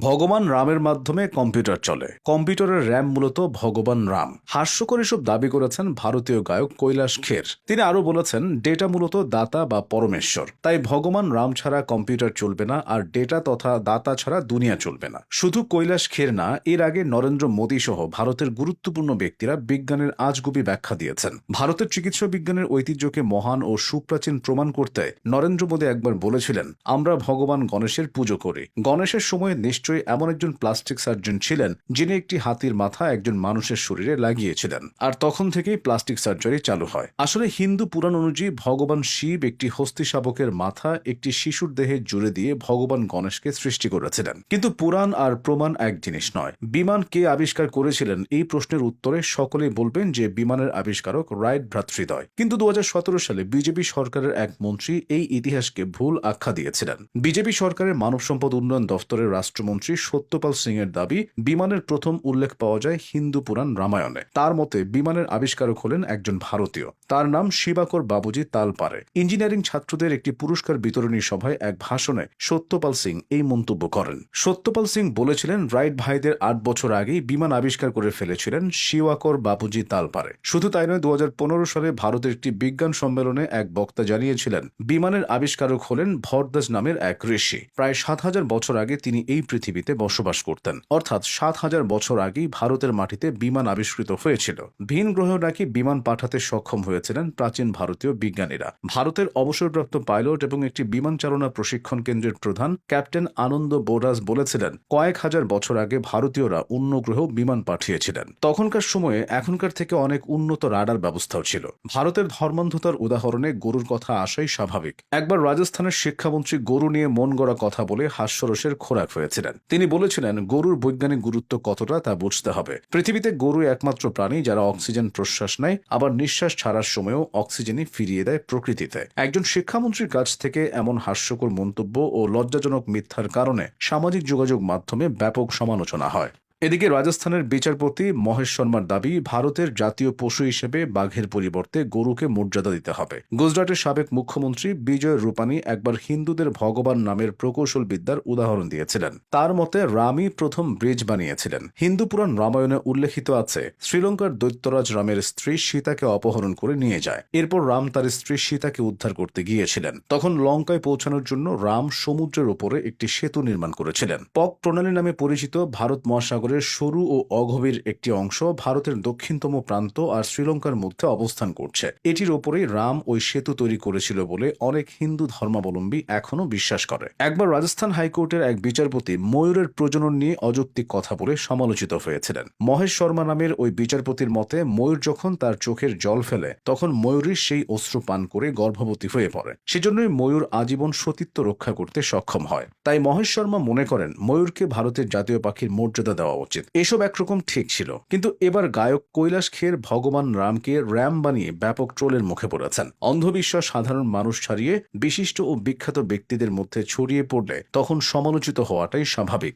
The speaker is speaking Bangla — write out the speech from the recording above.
ভগবান রামের মাধ্যমে কম্পিউটার চলে। কম্পিউটারের র্যাম মূলত ভগবান রাম। হাস্যকর এসব দাবি করেছেন ভারতীয় গায়ক কৈলাস খের। তিনি আরও বলেছেন, ডেটা মূলত দাতা বা পরমেশ্বর। তাই ভগবান রাম ছাড়া কম্পিউটার চলবে না আর ডেটা তথা দাতা ছাড়া দুনিয়া চলবে না। শুধু কৈলাস খের না, এর আগে নরেন্দ্র মোদী সহ ভারতের গুরুত্বপূর্ণ ব্যক্তিরা বিজ্ঞানের আজগুবি ব্যাখ্যা দিয়েছেন। ভারতের চিকিৎসা বিজ্ঞানের ঐতিহ্যকে মহান ও সুপ্রাচীন প্রমাণ করতে নরেন্দ্র মোদী একবার বলেছিলেন, আমরা ভগবান গণেশের পুজো করি। গণেশের সময় নিশ্চয়ই এমন একজন প্লাস্টিক সার্জন ছিলেন যিনি একটি হাতির মাথা একজন মানুষের শরীরে লাগিয়েছিলেন। আর তখন থেকেই প্লাস্টিক সার্জারি চালু হয়। আসলে হিন্দু পুরাণ অনুযায়ী ভগবান শিব একটি হস্তি শাবকের মাথা একটি শিশুর দেহে জুড়ে দিয়ে ভগবান গণেশকে সৃষ্টি করেছিলেন। কিন্তু পুরাণ আর প্রমাণ এক জিনিস নয়। বিমান কে আবিষ্কার করেছিলেন এই প্রশ্নের উত্তরে সকলেই বলবেন যে বিমানের আবিষ্কারক রাইট ভ্রাতৃদয় কিন্তু দু হাজার সতেরো সালে বিজেপি সরকারের এক মন্ত্রী এই ইতিহাসকে ভুল আখ্যা দিয়েছিলেন। বিজেপি সরকারের মানব সম্পদ উন্নয়ন দফতরের রাষ্ট্রমন্ত্রী সত্যপাল সিং এর দাবি, বিমানের প্রথম উল্লেখ পাওয়া যায় হিন্দু পুরাণ রামায়ণে। তার মতে, বিমানের আবিষ্কারক হলেন একজন ভারতীয়। তার নাম শিবাকর বাবুজি তালপারে ইঞ্জিনিয়ারিং ছাত্রদের একটি পুরস্কার বিতরণী সভায় এক ভাষণে সত্যপাল সিং এই মন্তব্য করেন। সত্যপাল সিং বলেছিলেন, রাইট ভাইদের আট বছর আগেই বিমান আবিষ্কার করে ফেলেছিলেন শিবাকর বাবুজি তালপারে শুধু তাই নয় দু সালে ভারতের একটি বিজ্ঞান সম্মেলনে এক বক্তা জানিয়েছিলেন, বিমানের আবিষ্কারক হলেন ভরদাস নামের এক ঋষি। প্রায় সাত হাজার বছর আগে তিনি এই পৃথিবীতে বসবাস করতেন। অর্থাৎ সাত হাজার বছর আগেই ভারতের মাটিতে বিমান আবিষ্কৃত হয়েছিল। ভিন গ্রহ নাকি বিমান পাঠাতে সক্ষম হয়েছিলেন প্রাচীন ভারতীয় বিজ্ঞানীরা। ভারতের অবসরপ্রাপ্ত পাইলট এবং একটি বিমান চালনা প্রশিক্ষণ কেন্দ্রের প্রধান ক্যাপ্টেন আনন্দ বোরাস বলেছিলেন, কয়েক হাজার বছর আগে ভারতীয়রা অন্য গ্রহ বিমান পাঠিয়েছিলেন। তখনকার সময়ে এখনকার থেকে অনেক উন্নত রাডার ব্যবস্থাও ছিল। ভারতের ধর্মান্ধতার উদাহরণে গরুর কথা আসাই স্বাভাবিক। একবার রাজস্থানের শিক্ষামন্ত্রী গরু নিয়ে মন গড়া কথা বলে হাস্যরসের খোরাক হয়েছিলেন। তিনি বলেছিলেন, গরুর বৈজ্ঞানিক গুরুত্ব কতটা তা বুঝতে হবে। পৃথিবীতে গরু একমাত্র প্রাণী যারা অক্সিজেন প্রশ্বাস নেয়, আবার নিঃশ্বাস ছাড়ার সময়ও অক্সিজেনই ফিরিয়ে দেয় প্রকৃতিতে। একজন শিক্ষামন্ত্রীর কাছ থেকে এমন হাস্যকর মন্তব্য ও লজ্জাজনক মিথ্যার কারণে সামাজিক যোগাযোগ মাধ্যমে ব্যাপক সমালোচনা হয়। এদিকে রাজস্থানের বিচারপতি মহেশ শর্মার দাবি, ভারতের জাতীয় পশু হিসেবে বাঘের পরিবর্তে গরুকে মর্যাদা দিতে হবে। গুজরাটের সাবেক মুখ্যমন্ত্রী বিজয় রূপানী একবার হিন্দুদের ভগবান নামের প্রকৌশল বিদ্যার উদাহরণ দিয়েছিলেন। তার মতে, রামই প্রথম ব্রিজ বানিয়েছিলেন। হিন্দু পুরাণ রামায়ণে উল্লেখিত আছে, শ্রীলঙ্কার দৈত্যরাজ রামের স্ত্রী সীতাকে অপহরণ করে নিয়ে যায়। এরপর রাম তার স্ত্রী সীতাকে উদ্ধার করতে গিয়েছিলেন। তখন লঙ্কায় পৌঁছানোর জন্য রাম সমুদ্রের উপরে একটি সেতু নির্মাণ করেছিলেন। পক প্রণালী নামে পরিচিত ভারত মহাসাগরের সরু ও অগভীর একটি অংশ ভারতের দক্ষিণতম প্রান্ত আর শ্রীলঙ্কার মধ্যে অবস্থান করছে। এটির ওপরেই রাম ওই সেতু তৈরি করেছিল বলে অনেক হিন্দু ধর্মাবলম্বী এখনও বিশ্বাস করে। একবার রাজস্থান হাইকোর্টের এক বিচারপতি ময়ূরের প্রজনন নিয়ে অযৌক্তিক কথা বলে সমালোচিত হয়েছিলেন। মহেশ শর্মা নামের ওই বিচারপতির মতে, ময়ূর যখন তার চোখের জল ফেলে, তখন ময়ূরী সেই অশ্রু পান করে গর্ভবতী হয়ে পড়ে। সেজন্যই ময়ূর আজীবন সতীত্ব রক্ষা করতে সক্ষম হয়। তাই মহেশ শর্মা মনে করেন, ময়ূরকে ভারতের জাতীয় পাখির মর্যাদা দেওয়া উচিত। এসব একরকম ঠিক ছিল। কিন্তু এবার গায়ক কৈলাস খের, ভগবান রামকে র্যাম বানিয়ে ব্যাপক ট্রোলের মুখে পড়েছেন। অন্ধবিশ্বাস সাধারণ মানুষ ছাড়িয়ে বিশিষ্ট ও বিখ্যাত ব্যক্তিদের মধ্যে ছড়িয়ে পড়লে তখন সমালোচিত হওয়াটাই স্বাভাবিক।